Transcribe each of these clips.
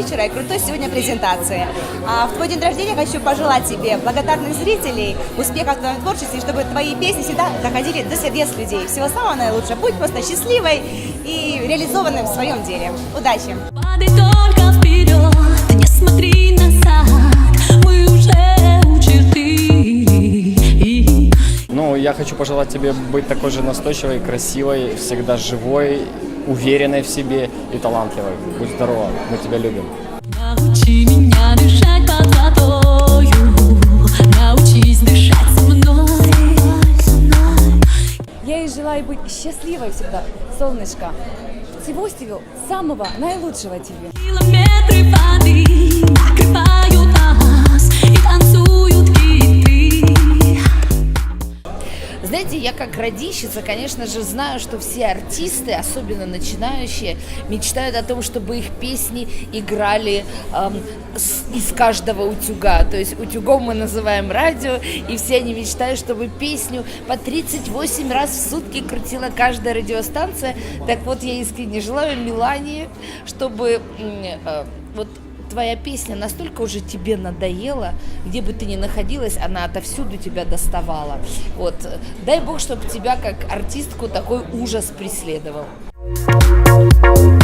вечера и крутой сегодня презентации. А в твой день рождения хочу пожелать тебе благодарных зрителей, успехов в твоем творчестве, чтобы твои песни всегда доходили до сердец людей. Всего самого наилучшего. Будь просто счастливой и реализованной в своем деле. Удачи! Падай только вперед, не смотри назад, Ну, я хочу пожелать тебе быть такой же настойчивой, красивой, всегда живой, уверенной в себе и талантливой. Будь здорова, мы тебя любим. Научи меня дышать под водою, научись дышать со мной. Я ей желаю быть счастливой всегда, солнышко. Всего-всего самого наилучшего тебе. Километры воды Знаете, я как родищица, конечно же, знаю, что все артисты, особенно начинающие, мечтают о том, чтобы их песни играли эм, с- из каждого утюга. То есть утюгом мы называем радио, и все они мечтают, чтобы песню по 38 раз в сутки крутила каждая радиостанция. Так вот, я искренне желаю Милане, чтобы м, э, вот твоя песня настолько уже тебе надоела, где бы ты ни находилась, она отовсюду тебя доставала. Вот. Дай бог, чтобы тебя как артистку такой ужас преследовал. Сцена любит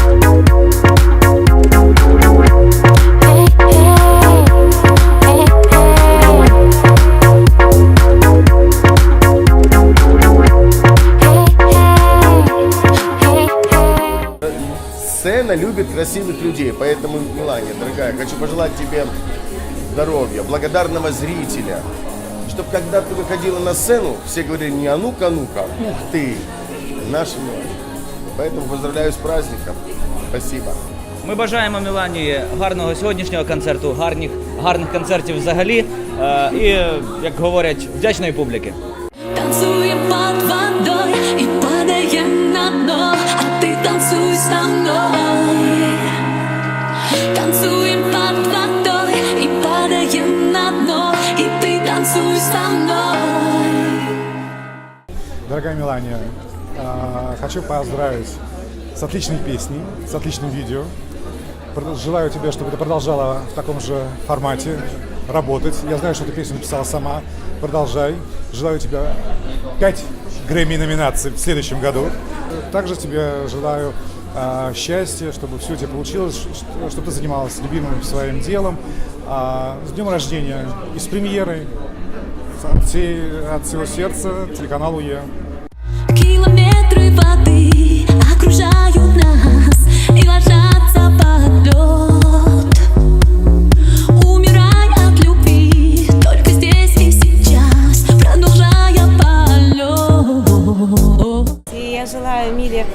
красивых людей, поэтому, Милане, дорогая, хочу пожелать тебе здоровья, благодарного зрителя. Чтобы когда ты выходила на сцену, все говорили не а ну-ка, ну-ка, ух ты, наша Милане. Поэтому поздравляю с праздником. Спасибо. Ми бажаємо Мілані гарного сьогоднішнього концерту, гарних, гарних концертів взагалі е, і, як говорять, вдячної публіки. Танцуем под водой и падаем на дно, а ты танцуй со мной. Дорогая Мелания, а, хочу поздравить с отличной песней, с отличным видео. Желаю тебе, чтобы ты продолжала в таком же формате работать. Я знаю, что ты песню написала сама. Продолжай. Желаю тебе 5 Грэмми номинаций в следующем году. Также тебе желаю а, счастья, чтобы все у тебя получилось, чтобы ты занималась любимым своим делом. А, С днем рождения и с премьерой от, всей- от всего сердца телеканал УЕ. Километры воды окружают нас и ложатся под лед. Умирай от любви только здесь и сейчас, продолжая полет. И я желаю Миле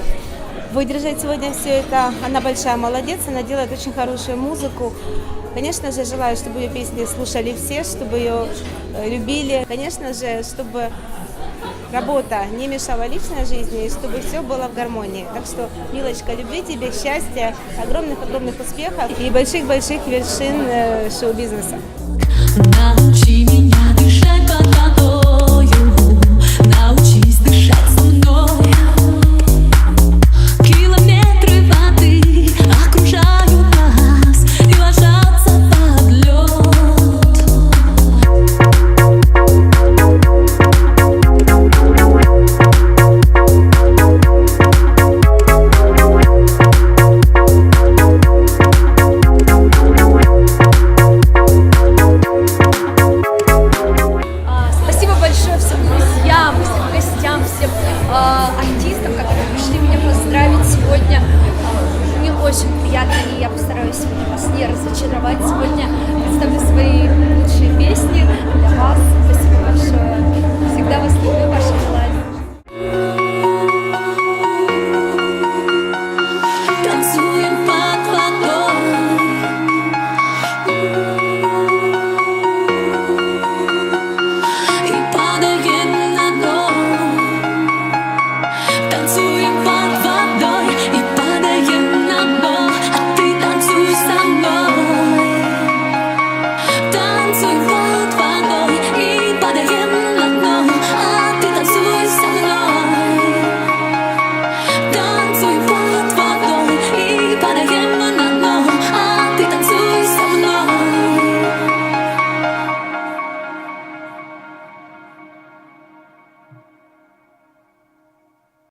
выдержать сегодня все это. Она большая молодец, она делает очень хорошую музыку. Конечно же, желаю, чтобы ее песни слушали все, чтобы ее э, любили. Конечно же, чтобы работа не мешала личной жизни и чтобы все было в гармонии. Так что, Милочка, любви тебе, счастья, огромных-огромных успехов и больших-больших вершин э, шоу-бизнеса. Всем а, артистам, которые пришли меня поздравить сегодня. Мне очень приятно, и я постараюсь вас не разочаровать. Сегодня представлю свои лучшие